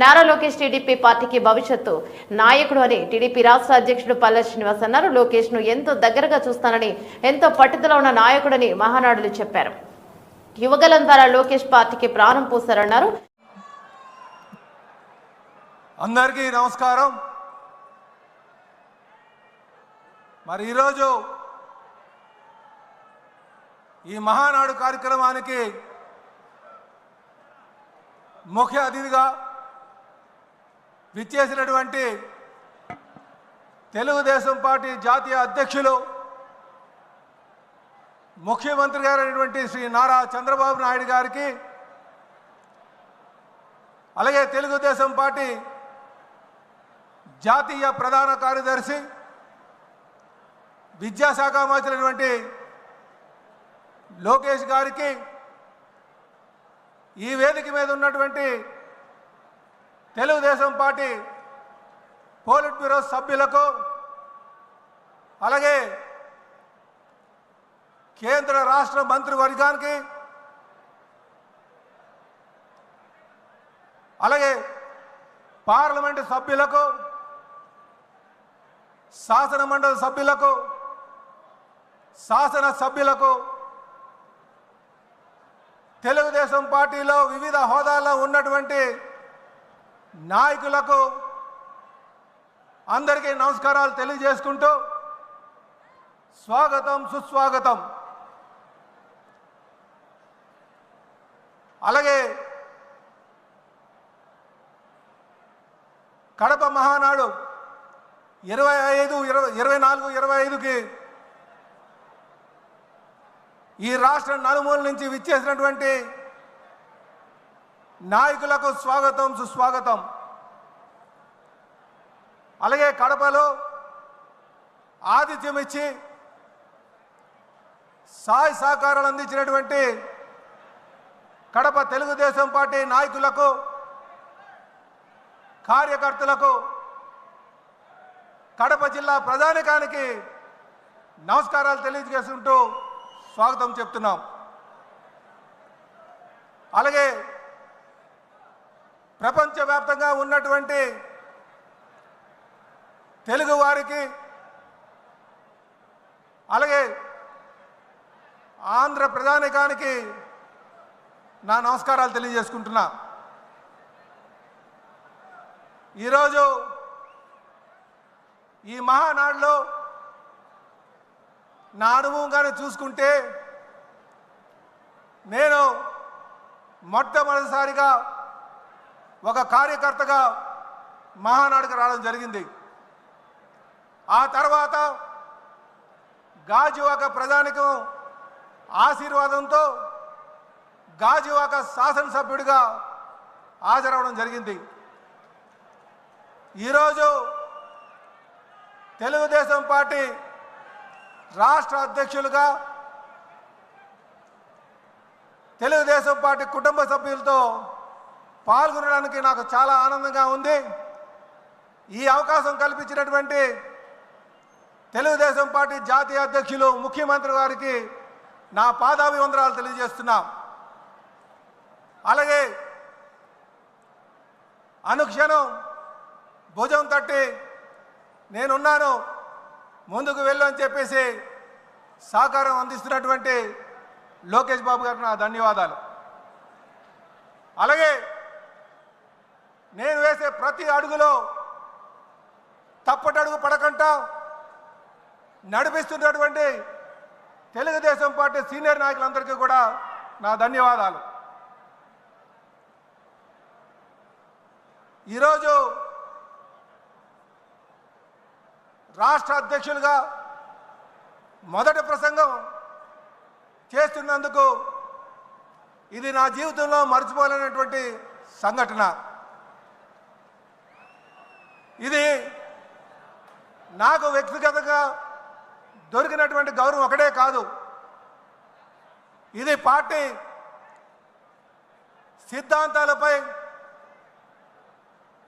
Nara Lokesh TDP పార్టీకి భవిష్యత్తు. నాయకుడు అని టీడీపీ రాష్ట్ర అధ్యక్షుడు పల్లె శ్రీనివాస్ అన్నారు. లోకేష్ను ఎంతో దగ్గరగా చూస్తానని ఎంతో పట్టుదల ఉన్న నాయకుడని మహానాడులు చెప్పారు. యువగలం ద్వారా లోకేష్ పార్టీకి ప్రాణం పోశారన్నారు. అందరికీ నమస్కారం. మరి ఈరోజు ఈ మహానాడు కార్యక్రమానికి ముఖ్య అతిథిగా విచ్చేసినటువంటి తెలుగుదేశం పార్టీ జాతీయ అధ్యక్షులు ముఖ్యమంత్రి గారైనటువంటి శ్రీ నారా చంద్రబాబు నాయుడు గారికి అలాగే తెలుగుదేశం పార్టీ జాతీయ ప్రధాన కార్యదర్శి విద్యాశాఖ మంత్రి లోకేష్ గారికి ఈ వేదిక మీద ఉన్నటువంటి తెలుగుదేశం పార్టీ పోలిట్ బ్యూరో సభ్యులకు అలాగే కేంద్ర రాష్ట్ర మంత్రివర్గానికి అలాగే పార్లమెంటు సభ్యులకు శాసన మండలి సభ్యులకు శాసన సభ్యులకు తెలుగుదేశం పార్టీలో వివిధ హోదాల్లో ఉన్నటువంటి నాయకులకు అందరికీ నమస్కారాలు తెలియజేసుకుంటూ స్వాగతం సుస్వాగతం. అలాగే కడప మహానాడు ఇరవై ఐదు ఇరవై ఇరవై నాలుగు ఇరవై ఐదుకి ఈ రాష్ట్ర నలుమూల నుంచి విచ్చేసినటువంటి నాయకులకు స్వాగతం సుస్వాగతం. అలాగే కడపలో ఆతిథ్యం ఇచ్చి సాయ సహకారాలు అందించినటువంటి కడప తెలుగుదేశం పార్టీ నాయకులకు కార్యకర్తలకు కడప జిల్లా ప్రధానికానికి నమస్కారాలు తెలియజేసుకుంటూ స్వాగతం చెప్తున్నాం. అలాగే ప్రపంచవ్యాప్తంగా ఉన్నటువంటి తెలుగు వారికి అలాగే ఆంధ్ర ప్రధానికానికి నా నమస్కారాలు తెలియజేసుకుంటున్నా. ఈరోజు ఈ మహానాడులో నా అనుభవంగానే చూసుకుంటే నేను మొట్టమొదటిసారిగా ఒక కార్యకర్తగా మహానాడుకు రావడం జరిగింది. ఆ తర్వాత గాజువాక ప్రధానికం ఆశీర్వాదంతో గాజువాక శాసనసభ్యుడిగా హాజరవడం జరిగింది. ఈరోజు తెలుగుదేశం పార్టీ రాష్ట్ర అధ్యక్షులుగా తెలుగుదేశం పార్టీ కుటుంబ సభ్యులతో పాల్గొనడానికి నాకు చాలా ఆనందంగా ఉంది. ఈ అవకాశం కల్పించినటువంటి తెలుగుదేశం పార్టీ జాతీయ అధ్యక్షులు ముఖ్యమంత్రి గారికి నా పాదాభివందనాలు తెలియజేస్తున్నా. అలాగే అనుక్షణం భుజం తట్టి నేనున్నాను ముందుకు వెళ్ళు అని చెప్పేసి సహకారం అందిస్తున్నటువంటి లోకేష్ బాబు గారికి నా ధన్యవాదాలు. అలాగే నేను వేసే ప్రతి అడుగులో తప్పటడుగు పడకుండా నడిపిస్తున్నటువంటి తెలుగుదేశం పార్టీ సీనియర్ నాయకులందరికీ కూడా నా ధన్యవాదాలు. ఈరోజు రాష్ట్ర అధ్యక్షులుగా మొదటి ప్రసంగం చేస్తున్నందుకు ఇది నా జీవితంలో మర్చిపోలేనటువంటి సంఘటన. ఇది నాకు వ్యక్తిగతంగా దొరికినటువంటి గౌరవం ఒకటే కాదు. ఇది పార్టీ సిద్ధాంతాలపై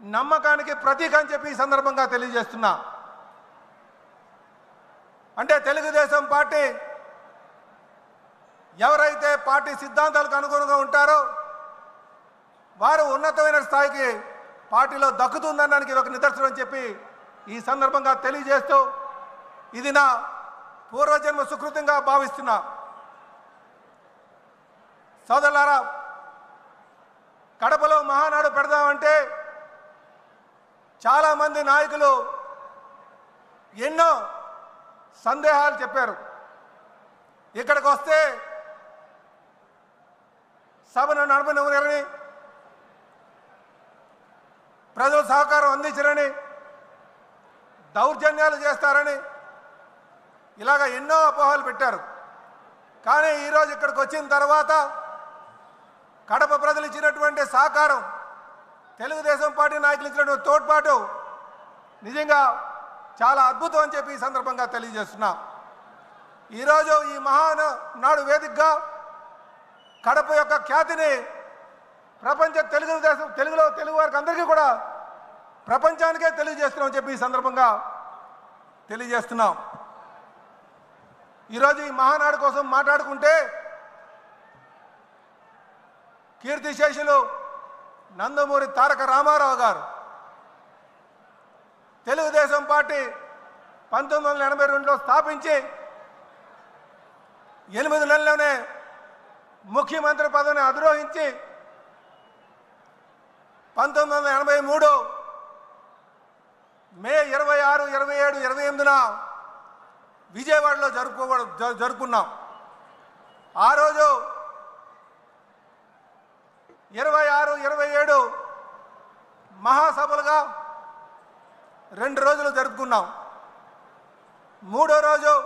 నమ్మకానికి ప్రతీక అని చెప్పి ఈ సందర్భంగా తెలియజేస్తున్నా. అంటే తెలుగుదేశం పార్టీ ఎవరైతే పార్టీ సిద్ధాంతాలకు అనుగుణంగా ఉంటారో వారు ఉన్నతమైన స్థాయికి పార్టీలో దక్కుతుందనడానికి ఇది ఒక నిదర్శనం అని చెప్పి ఈ సందర్భంగా తెలియజేస్తూ ఇది నా పూర్వజన్మ సుకృతంగా భావిస్తున్నా సోదరులారా కడపలో మహానాడు పెడదామంటే చాలామంది నాయకులు ఎన్నో సందేహాలు చెప్పారు. ఇక్కడికి వస్తే సభను నడపనివ్వరని ప్రజలు సహకారం అందించరని దౌర్జన్యాలు చేస్తారని ఇలాగ ఎన్నో అపోహలు పెట్టారు. కానీ ఈరోజు ఇక్కడికి వచ్చిన తర్వాత కడప ప్రజలు ఇచ్చినటువంటి సహకారం తెలుగుదేశం పార్టీ నాయకులు ఇచ్చినటువంటి తోడ్పాటు నిజంగా చాలా అద్భుతం అని చెప్పి ఈ సందర్భంగా తెలియజేస్తున్నా. ఈరోజు ఈ మహానాడు వేదికగా కడప యొక్క ఖ్యాతిని ప్రపంచ తెలుగుదేశం తెలుగులో తెలుగు వారికి అందరికీ కూడా ప్రపంచానికే తెలియజేస్తున్నాం చెప్పి ఈ సందర్భంగా తెలియజేస్తున్నాం. ఈరోజు ఈ మహానాడు కోసం మాట్లాడుకుంటే కీర్తిశేషులు నందమూరి తారక రామారావు గారు తెలుగుదేశం పార్టీ పంతొమ్మిది వందల ఎనభై రెండులో స్థాపించి ఎనిమిది నెలల్లోనే ముఖ్యమంత్రి పదవిని అధిరోహించి పంతొమ్మిది వందల ఎనభై మూడు. మే ఇరవై ఆరు ఇరవై ఏడు ఇరవై ఎనిమిదిన విజయవాడలో జరుపుకో జ- జరుపుకున్నాం. ఆ రోజు ఇరవై ఆరు ఇరవై ఏడు మహాసభలుగా రెండు రోజులు జరుపుకున్నాం. మూడో రోజు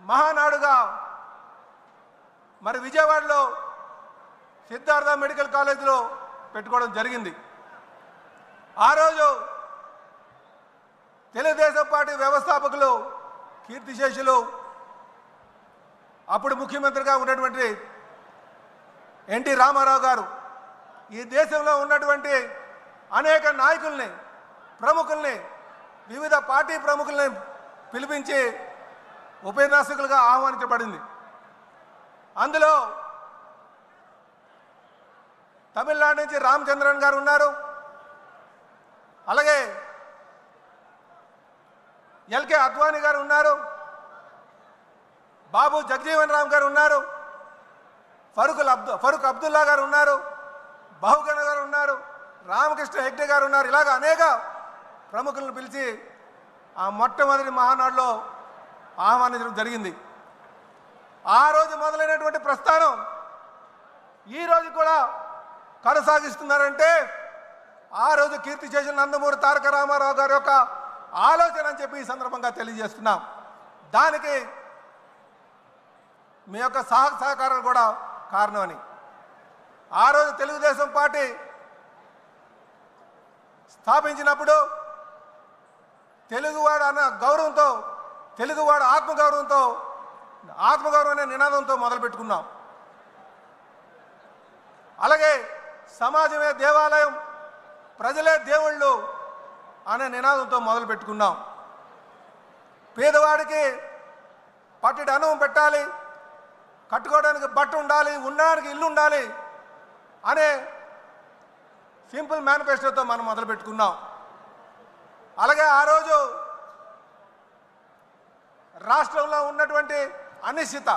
మహానాడుగా మరి విజయవాడలో సిద్ధార్థ మెడికల్ కాలేజీలో పెట్టుకోవడం జరిగింది. ఆ రోజు తెలుగుదేశం పార్టీ వ్యవస్థాపకులు కీర్తిశేషులు అప్పుడు ముఖ్యమంత్రిగా ఉన్నటువంటి ఎన్టీ రామారావు గారు ఈ దేశంలో ఉన్నటువంటి అనేక నాయకుల్ని ప్రముఖుల్ని వివిధ పార్టీ ప్రముఖుల్ని పిలిపించి ఉపన్యాసకులుగా ఆహ్వానించబడింది. అందులో తమిళనాడు నుంచి రామచంద్రన్ గారు ఉన్నారు. అలాగే ఎల్కే అద్వానీ గారు ఉన్నారు. బాబు జగజీవన్ రామ్ గారు ఉన్నారు. ఫరూక్ అబ్దు ఫరూక్ అబ్దుల్లా గారు ఉన్నారు. బహుగణ గారు ఉన్నారు. రామకృష్ణ హెగ్డే గారు ఉన్నారు. ఇలాగ అనేక ప్రముఖులను పిలిచి ఆ మొట్టమొదటి మహానాడులో ఆహ్వానించడం జరిగింది. ఆ రోజు మొదలైనటువంటి ప్రస్థానం ఈ రోజు కూడా కొనసాగిస్తున్నారంటే ఆ రోజు కీర్తి చేసిన నందమూరి తారక రామారావు గారి యొక్క ఆలోచన అని చెప్పి ఈ సందర్భంగా తెలియజేస్తున్నాం. దానికి మీ యొక్క సహ సహకారాలు కూడా కారణమని. ఆ రోజు తెలుగుదేశం పార్టీ స్థాపించినప్పుడు తెలుగువాడు అన్న గౌరవంతో తెలుగువాడు ఆత్మగౌరవంతో ఆత్మగౌరవం అనే నినాదంతో మొదలుపెట్టుకున్నాం. అలాగే సమాజమే దేవాలయం ప్రజలే దేవుళ్ళు అనే నినాదంతో మొదలు పెట్టుకున్నాం. పేదవాడికి పట్టెడు అనుభవం పెట్టాలి కట్టుకోవడానికి బట్ట ఉండాలి ఉండడానికి ఇల్లు ఉండాలి అనే సింపుల్ మేనిఫెస్టోతో మనం మొదలు పెట్టుకున్నాం. అలాగే ఆ రోజు రాష్ట్రంలో ఉన్నటువంటి అనిశ్చిత